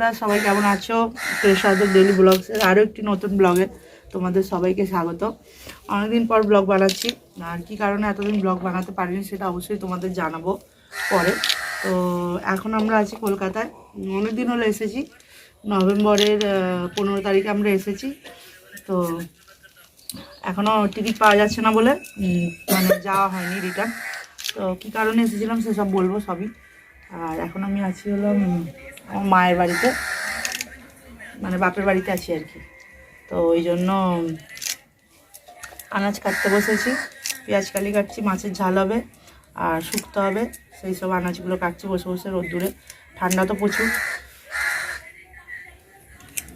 বন্ধুরা, সবাই কেমন আছো? প্রেসাদের ডেলি ব্লগসের আরও একটি নতুন ব্লগে তোমাদের সবাইকে স্বাগত। অনেকদিন পর ব্লগ বানাচ্ছি। আর কি কারণে এতদিন ব্লগ বানাতে পারিনি সেটা অবশ্যই তোমাদের জানাব পরে। তো এখন আমরা আছি কলকাতায়। অনেক দিন হলো এসেছি। নভেম্বরের পনেরো তারিখে আমরা এসেছি। তো এখনও টিকিট পাওয়া যাচ্ছে না বলে মানে যাওয়া হয়নি রিটার্ন তো কী কারণে এসেছিলাম সেসব বলব সবই। আর এখন আমি আছি হলাম আমার মায়ের বাড়িতে মানে বাপের বাড়িতে আছি আর কি। তো ওই জন্য আনাজ কাটতে বসেছি, পেঁয়াজ কালি কাটছি, মাছের ঝাল হবে আর শুক্তো হবে, সেই সব আনাজগুলো কাটছি বসে বসে রোদ্দুরে। ঠান্ডা তো প্রচুর।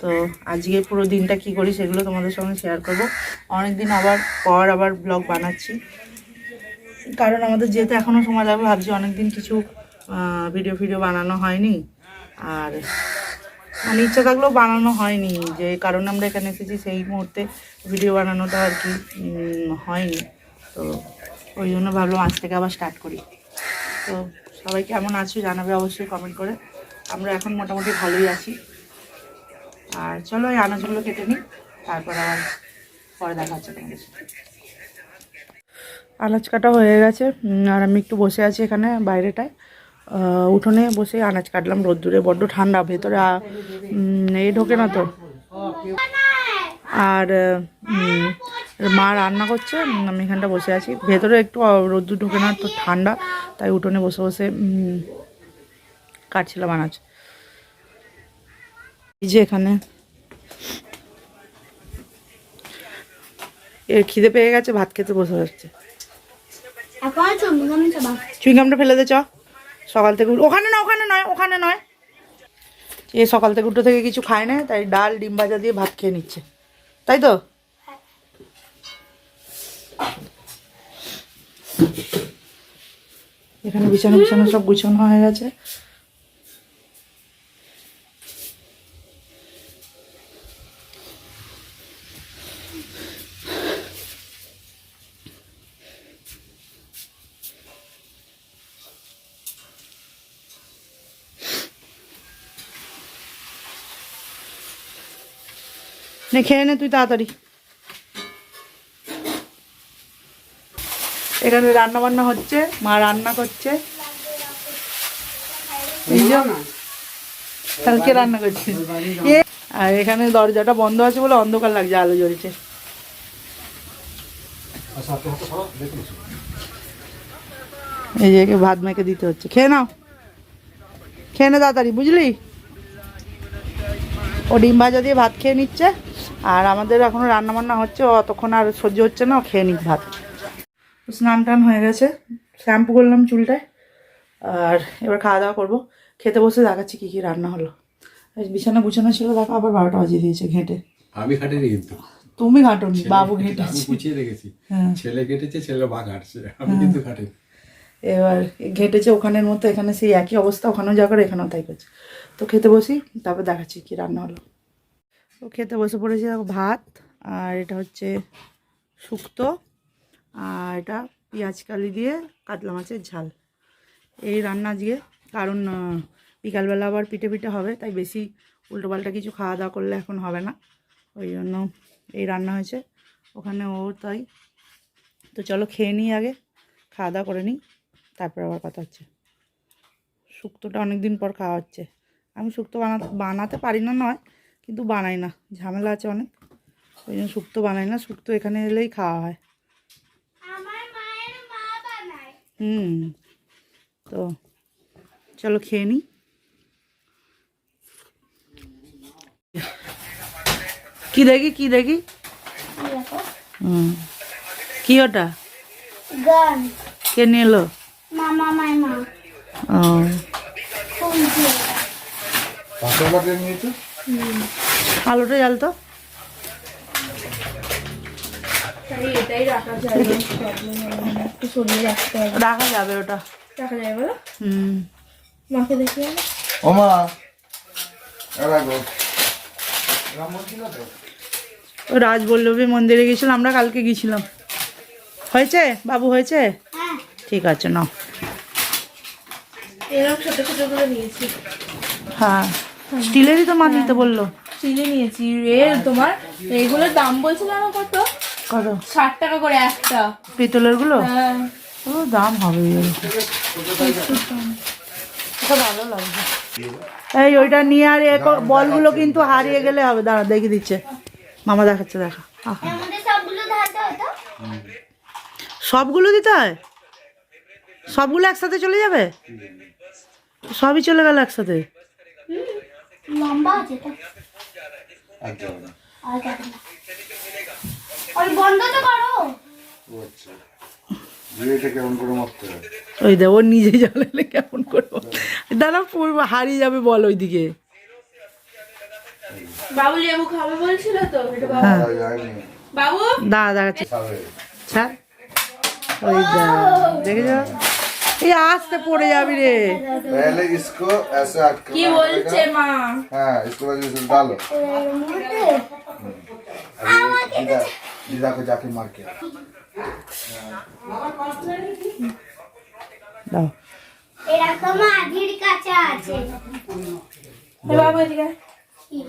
তো আজকে পুরো দিনটা কি করি সেগুলো তোমাদের সঙ্গে শেয়ার করব। অনেক দিন আবার পর আবার ব্লগ বানাচ্ছি। কারণ আমাদের যেহেতু এখনও সময় লাগবে, ভাবছি অনেক দিন কিছু ভিডিও ফিডিও বানানো হয়নি। আর মানে ইচ্ছা থাকলেও বানানো হয়নি, যে কারণে আমরা এখানে এসেছি, সেই মুহূর্তে ভিডিও বানানোটা আর কি হয়নি। তো ওই জন্য ভাবলাম আজ থেকে আবার স্টার্ট করি। তো সবাই কেমন আছো জানাবে অবশ্যই কমেন্ট করে। আমরা এখন মোটামুটি ভালোই আছি। আর চলো এই আনাজগুলো কেটে নিই, তারপর আবার পরে দেখা হচ্ছে তোমাদের আনাজ কাটা হয়ে গেছে আর আমি একটু বসে আছি এখানে বাইরেটায়। উঠোনে বসে আনাজ কাটলাম রোদ্দুরে বড্ড ঠান্ডা ভেতরে এ ঢোকে না তো। আর মা রান্না করছে আমি এখানটা বসে আছি। ভেতরে একটু রোদ্দুর ঢোকে না তো ঠান্ডা তাই উঠোনে বসে বসে কাটছিলাম আনাজ। এই যে এখানে। এর খিদে পেয়ে গেছে ভাত খেতে বসে যাচ্ছে চুইংগামটা ফেলে দে চ। সকাল থেকে ওখানে না ওখানে নয় ওখানে নয়। এ সকাল থেকে উঠে থেকে কিছু খায় না, তাই ডাল, ডিম ভাজা দিয়ে ভাত খেয়ে নিচ্ছে। তাই তো? এখানে বিছানা বিছানা সব গুছানো হয়ে গেছে। নে, খেয়ে নে তুই তাড়াতাড়ি। এখানে রান্না বান্না হচ্ছে, মা রান্না করছে। কালকে রান্না করছে? আর এখানে দরজাটা বন্ধ আছে বলে অন্ধকার লাগছে, আলো জ্বলছে। এই যে ভাত মেখে দিতে হচ্ছে। খেয়ে নাও। খেয়ে নে তাড়াতাড়ি, বুঝলি? ও ডিম ভাজা দিয়ে ভাত খেয়ে নিচ্ছে। আর আমাদের এখনও রান্না বান্না হচ্ছে অতক্ষণ আর সহ্য হচ্ছে না ও খেয়ে নিক ভাত। স্নান টান হয়ে গেছে শ্যাম্পু করলাম চুলটায় আর এবার খাওয়া দাওয়া করব। খেতে বসে দেখাচ্ছি কী কী রান্না হলো। এই বিছানা গুছানো ছিল দেখো আবার বারোটা বাজিয়ে দিয়েছে ঘেঁটে। আমি কাটিনি কিন্তু। তুমি ঘাটনি বাবু ঘেঁটেছে। গুছিয়ে রেখেছি। হ্যাঁ। ছেলে কেটেছে ছেলে বাঘ হাঁটছে আমি কিন্তু কাটিনি এবার ঘেঁটেছে ওখানের মতো, এখানে সেই একই অবস্থা, ওখানেও যা করে, এখানেও তাই করছে। তো খেতে বসি, তারপর দেখাচ্ছি কি রান্না হলো। তো খেতে বসে পড়েছি ভাত, আর এটা হচ্ছে শুক্তো, আর এটা পেঁয়াজ কালি দিয়ে কাতলা মাছের ঝাল। এই রান্না আজকে, কারণ বিকালবেলা আবার পিঠে পিঠে হবে, তাই বেশি উল্টোপাল্টা কিছু খাওয়া দাওয়া করলে এখন হবে না। ওই জন্য এই রান্না হয়েছে, ওখানে ও তাই। তো চলো খেয়ে নিই আগে, খাওয়া দাওয়া করে নিই। তারপর আবার কথা হচ্ছে। শুক্তোটা অনেক দিন পর খাওয়া হচ্ছে। আমি শুক্তো বানাতে বানাতে পারি না নয় কিন্তু বানাই না। ঝামেলা আছে অনেক। ওই জন্য শুক্তো বানাই না। শুক্তো এখানে এলেই খাওয়া হয়। হুম। তো চলো খেয়ে নিই কি দেখি কি দেখি? হুম। কি ওটা? কে মাইমা ও। আলোটা জ্বাল তো। রাখা যাবে ওটা। রাখা যাবে হুম। মাকে দেখি ওমা রাজবল্লভী মন্দিরে গেছিলাম আমরা কালকে গেছিলাম। হয়েছে? বাবু হয়েছে? হ্যাঁ। ঠিক আছে নাও। এরকম ছোট ছোট নিয়েছি। হ্যাঁ স্টিলেরই তো মাছ নিতে বলল। চিনে নিয়েছি। রে তোমার এগুলোর দাম বলছিলাম না কত? কত? ষাট টাকা করে একটা। পিতলেরগুলো হ্যাঁ। ও দাম হবে ভালো লাগবে এই ওইটা নিয়ে আর বলগুলো কিন্তু হারিয়ে গেলে হবে। দাঁড়া দেখে দিচ্ছে। মামা দেখাচ্ছে দেখা। আহা। আমাদের সবগুলো ধারতে হতো সবগুলো দিতে হয়? সবগুলো একসাথে চলে যাবে? সবই চলে গেল একসাথে। লম্বা আছে তো। আর যাবে না। আর যাবে না ওই বন্ধ তো করো। ও আচ্ছা। কেমন করে মারতে হবে ওই দে ও নিজে জ্বালালে কেমন করব হারিয়ে যাবে বল ওইদিকে। বাবু লেবু খাবে বলছিল তো? বাবু। হ্যাঁ। দাঁড়া ওই দেখে যা এই আসতে পড়ে যাবি রে पहले इसको ऐसे अटका কি বলছে মা हाँ इसके बाद इसे डालो এর মধ্যে अभी दीदा दीदा को जाके मार के आओ। দাও এরকম আধির কাছে আছে এ বাবু এদিকে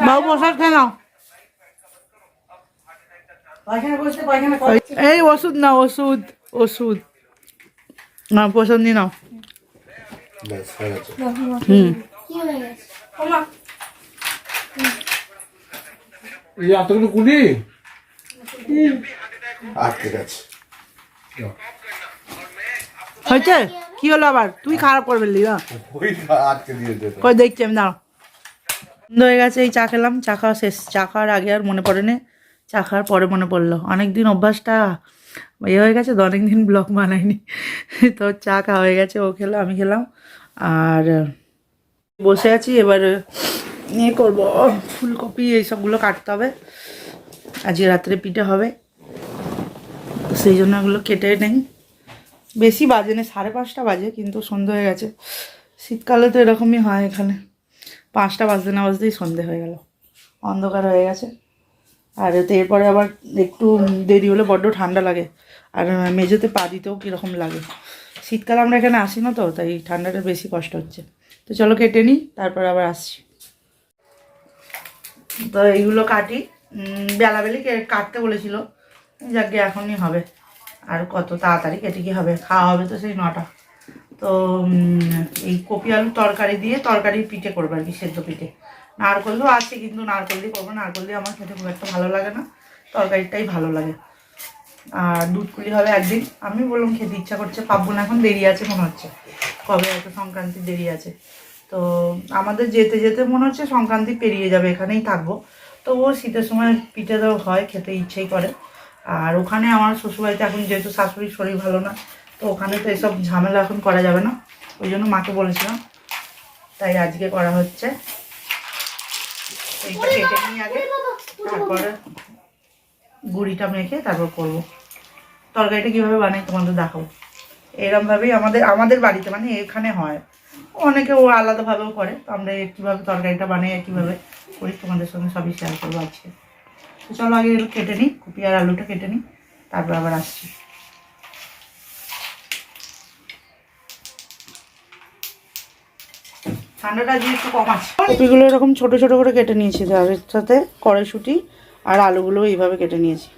বাবু প্রসাদ খেয়ে নাও এই ওষুধ নাও ওষুধ ওষুধ না পছন্দ না। নাও হয়েছে? কি হলো আবার? তুই খারাপ করবে হ্যাঁ। কই দেখছি আমি দাঁড়াও। হয়ে গেছে এই চা খেলাম। চা খাওয়া শেষ। চা খাওয়ার আগে আর মনে পড়েনি। চা খাওয়ার পরে মনে পড়ল। অনেকদিন অভ্যাসটা ইয়ে হয়ে গেছে, তো অনেক দিন ব্লগ বানাইনি। তো চা খাওয়া হয়ে গেছে, ও খেলো, আমি খেলাম। আর বসে আছি, এবার ইয়ে করব, ফুলকপি এইসবগুলো কাটতে হবে। আজকে রাত্রে পিঠে হবে। সেই জন্য এগুলো কেটে নেই। বেশি বাজে না, সাড়ে পাঁচটা বাজে, কিন্তু সন্ধে হয়ে গেছে। শীতকালে তো এরকমই হয় এখানে। পাঁচটা বাজতে না বাজতেই সন্ধে হয়ে গেল। অন্ধকার হয়ে গেছে। আর এতে এরপরে আবার একটু দেরি হলে বড্ড ঠান্ডা লাগে। আর মেঝেতে পা দিতেও কীরকম লাগে। শীতকাল আমরা এখানে আসি না তো, তাই ঠান্ডাটা বেশি কষ্ট হচ্ছে। তো চলো কেটে নিই, তারপর আবার আসছি। তো এইগুলো কাটি। বেলাবেলি কাটতে বলেছিল। যাকে, এখনই হবে। আর কত তাড়াতাড়ি কেটে কি হবে? খাওয়া হবে তো সেই নটা। তো এই কপি আলু তরকারি দিয়ে তরকারি পিঠে করব আর কি, সেদ্ধ পিঠে। নারকল আছে কিন্তু নারকল দিয়ে করব নারকল দিয়ে আমার খেতে খুব একটা ভালো লাগে না। তরকারিটাই ভালো লাগে। আর দুধ পুলি হবে একদিন। আমি বললাম খেতে ইচ্ছা করছে, পাবো না, এখন দেরি আছে মনে হচ্ছে। কবে হয়তো সংক্রান্তি দেরি আছে। তো আমাদের যেতে যেতে মনে হচ্ছে সংক্রান্তি পেরিয়ে যাবে, এখানেই থাকব। তো ও শীতের সময় পিঠে তো হয়, খেতে ইচ্ছেই করে। আর ওখানে আমার শ্বশুরবাড়িতে এখন যেহেতু শাশুড়ির শরীর ভালো না, তো ওখানে তো এসব ঝামেলা এখন করা যাবে না। ওই জন্য মাকে বলেছিলাম, তাই আজকে করা হচ্ছে। এইটা কেটে নিয়ে আগে তারপরে গুড়িটা মেখে তারপর করব। তরকারিটা কীভাবে বানাই তোমাদের দেখাবো। এরমভাবেই আমাদের আমাদের বাড়িতে মানে এখানে হয়। অনেকে ও আলাদাভাবেও করে তো আমরা কীভাবে তরকারিটা বানাই কীভাবে করি তোমাদের সঙ্গে সবই শেয়ার করব আজকে। তো চলো আগে কেটে নিই কপি আর আলুটা কেটে নিই তারপর আবার আসছি। ঠান্ডাটা একটু কম আছে। কপিগুলো এরকম ছোট ছোট করে কেটে নিয়েছি তার সাথে কড়াইশুঁটি আর আলুগুলো এইভাবে কেটে নিয়েছি।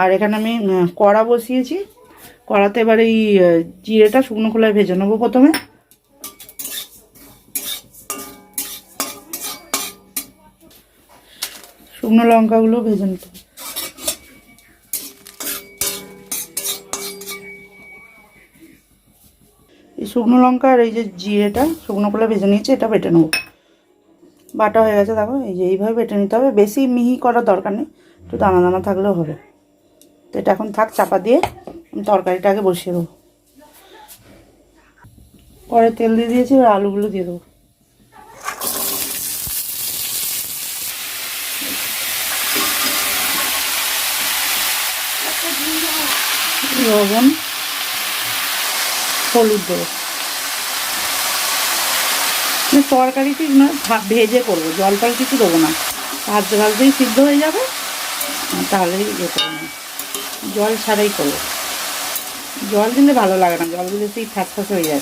আর এখানে আমি কড়া বসিয়েছি। কড়াতে এবার এই জিরেটা শুকনো খোলায় ভেজে নেব প্রথমে। শুকনো লঙ্কাগুলো ভেজে নিতে হবে। এই শুকনো লঙ্কা আর এই যে জিরেটা, শুকনো করে ভেজে নিয়েছি, এটা বেটে নেব। বাটা হয়ে গেছে, দেখো, এই যে এইভাবে বেটে নিতে হবে। বেশি মিহি করার দরকার নেই, একটু দানা দানা থাকলেও হবে। তো এটা এখন থাক, চাপা দিয়ে তরকারিটা আগে বসিয়ে দেবো। পরে তেল দিয়ে দিয়েছি, এবার আলুগুলো দিয়ে দেবো। লবণ, হলুদ দেবো। মানে তরকারি ঠিক ভা- ভেজে করব জল টল কিছু দেবো না। ভাজতে ভাজতেই সিদ্ধ হয়ে যাবে তাহলেই ইয়ে করব না জল ছাড়াই করব। জল দিলে ভালো লাগে না, জল দিলে সেই ফ্যাস ফ্যাস হয়ে যায়।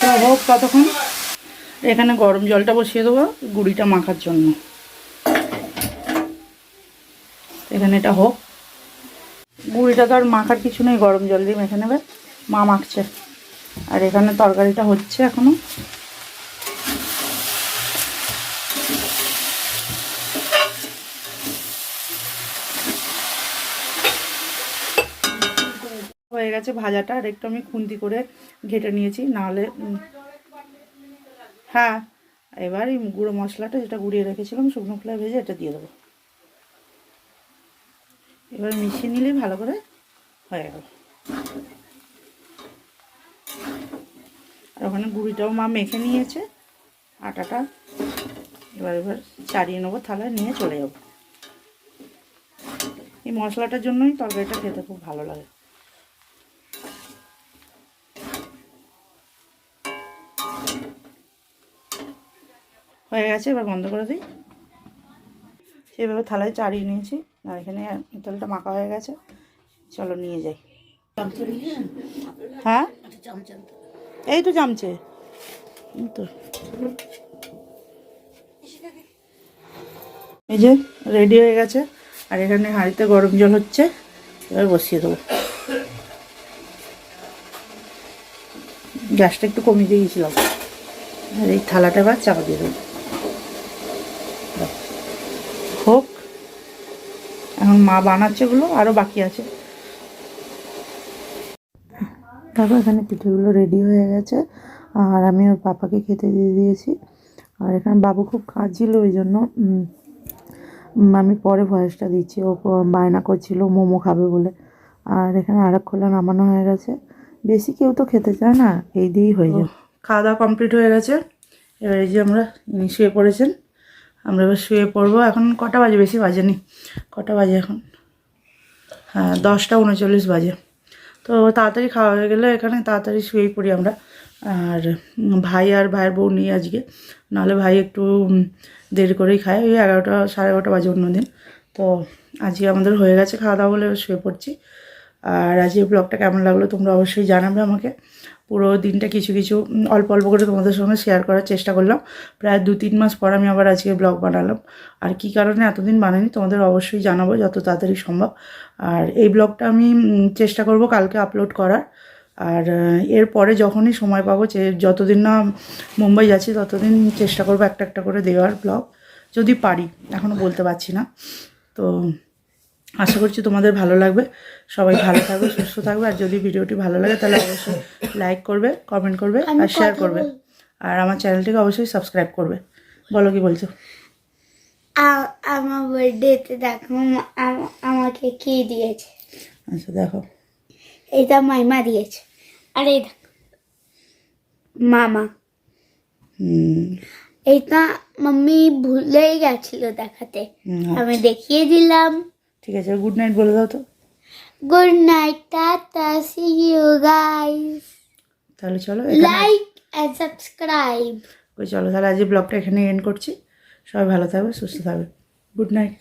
তো হোক ততক্ষণ, এখানে গরম জলটা বসিয়ে দেবো গুঁড়িটা মাখার জন্য। এখানে এটা হোক। গুঁড়িটা তো আর মাখার কিছু নেই, গরম জল দিয়ে মেখে নেবে। মা মাখছে। আর এখানে তরকারিটা হচ্ছে এখনও। হয়ে গেছে ভাজাটা, আর একটু আমি খুন্তি করে ঘেটে নিয়েছি, নাহলে হ্যাঁ এবার এই গুঁড়ো মশলাটা যেটা গুঁড়িয়ে রেখেছিলাম, শুকনো খোলায় ভেজে এটা দিয়ে দেবো। এবার মিশিয়ে নিলেই ভালো করে হয়ে গেল। আর ওখানে গুঁড়িটাও মা মেখে নিয়েছে। আটাটা। এবার এবার চাড়িয়ে নেব থালায় নিয়ে চলে যাব। এই মশলাটার জন্যই তরকারিটা খেতে খুব ভালো লাগে। হয়ে গেছে এবার বন্ধ করে দিই। সেভাবে থালায় চাড়িয়ে নিয়েছি। আর এখানে তেলটা মাখা হয়ে গেছে। চলো নিয়ে যাই। হ্যাঁ? এই তো জামছে। এই যে রেডি হয়ে গেছে। আর এখানে হাঁড়িতে গরম জল হচ্ছে, এবার বসিয়ে দেবো। গ্যাসটা একটু কমিয়ে দিয়েছিলাম আর এই থালাটা এবার চাপা দিয়ে দেবো। হোক, এখন মা বানাচ্ছে ওগুলো আরও বাকি আছে। তারপর এখানে পিঠেগুলো রেডি হয়ে গেছে। আর আমি ওর পাপাকে খেতে দিয়ে দিয়েছি। আর এখানে বাবু খুব কাঁদছিল ওই জন্য আমি পরে ভয়েসটা দিচ্ছি। ও বায়না করছিল, মোমো খাবে বলে। আর এখানে আর এক খোলা নামানো হয়ে গেছে। বেশি কেউ তো খেতে চায় না, এই দিয়েই হয়ে যায়। খাওয়া দাওয়া কমপ্লিট হয়ে গেছে। এবার এই যে আমরা শুয়ে পড়েছেন। আমরা এবার শুয়ে পড়ব। এখন কটা বাজে? বেশি বাজেনি। কটা বাজে এখন? হ্যাঁ দশটা উনচল্লিশ বাজে। তো তাড়াতাড়ি খাওয়া হয়ে গেলে এখানে তাড়াতাড়ি শুয়েই পড়ি আমরা। আর ভাই আর ভাইয়ের বউ নিয়ে আজকে। নাহলে ভাই একটু দেরি করেই খায়। ওই এগারোটা, সাড়ে এগারোটা বাজে অন্য দিন তো আজকে আমাদের হয়ে গেছে খাওয়া দাওয়া বলে শুয়ে পড়ছি। আর আজকে ব্লগটা কেমন লাগল তোমরা অবশ্যই জানাবে আমাকে। পুরো দিনটা কিছু কিছু অল্প অল্প করে তোমাদের সঙ্গে শেয়ার করার চেষ্টা করলাম। প্রায় দু তিন মাস পর আমি আবার আজকে ব্লগ বানালাম। আর কি কারণে এতদিন বানাইনি তোমাদের অবশ্যই জানাব যত তাড়াতাড়ি সম্ভব। আর এই ব্লগটা আমি চেষ্টা করব কালকে আপলোড করার। আর এরপরে যখনই সময় পাবো যে, যতদিন না মুম্বাই যাচ্ছি ততদিন চেষ্টা করব একটা একটা করে দেওয়ার ব্লগ যদি পারি এখনও বলতে পারছি না। তো আশা করছি তোমাদের ভালো লাগবে। সবাই ভালো থাকবে সুস্থ থাকবে। আর যদি ভিডিওটি ভালো লাগে তাহলে অবশ্যই লাইক করবে কমেন্ট করবে আর শেয়ার করবে। আর আমার চ্যানেলটিকে অবশ্যই সাবস্ক্রাইব করবে। বলো কি বলছো? আমার বার্থডেতে দেখো আমা- আমা- আমাকে কি দিয়েছে? আচ্ছা দেখো। এটা মাইমা দিয়েছে। আর এই দেখ মামা। হুম। এইটা মাম্মি ভুলেই গেছিল দেখাতে। আমি দেখিয়ে দিলাম। ঠিক আছে গুড নাইট বলে দাও তো। Good night tata see you guys তাহলে চলো লাইক এন্ড সাবস্ক্রাইব চলো তাহলে আজ ব্লগটা এখানে এন্ড করছি। সবাই ভালো থাকবে সুস্থ থাকবে গুড নাইট।